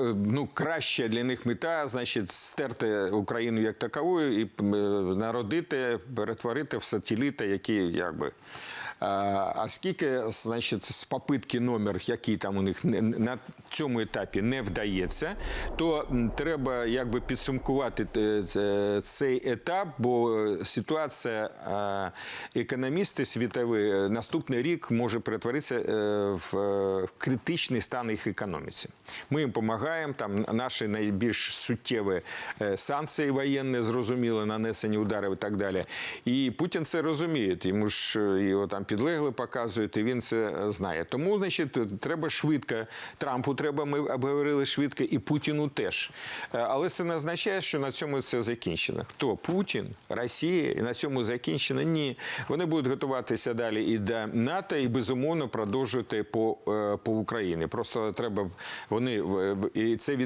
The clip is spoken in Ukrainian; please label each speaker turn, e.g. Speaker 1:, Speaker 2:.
Speaker 1: Е, Ну, краща для них мета, значить, стерти Україну як таковою і е, народити, перетворити в сателіта, які якби. А, скільки, значить, з попитки номер, який там у них на цьому етапі не вдається, то треба якби підсумкувати е, цей етап, бо ситуація економісти світові е, наступний рік може перетворитися е, в критичний стан їх економіці. Ми їм допомагаємо. Там наші найбільш суттєві санкції воєнні, зрозуміло, нанесені ударів і так далі. І Путін це розуміє. Йому ж його там підлегли показують, і він це е, знає. Тому, значить, треба швидко. Трампу треба, ми обговорили швидко, і Путіну теж. Е, Але це не означає, що на цьому це закінчено. Хто? Путін, Росія, і на цьому закінчено? Ні. Вони будуть готуватися далі і до НАТО, і безумовно продовжувати по, е, по Україні. Просто треба вони і це від.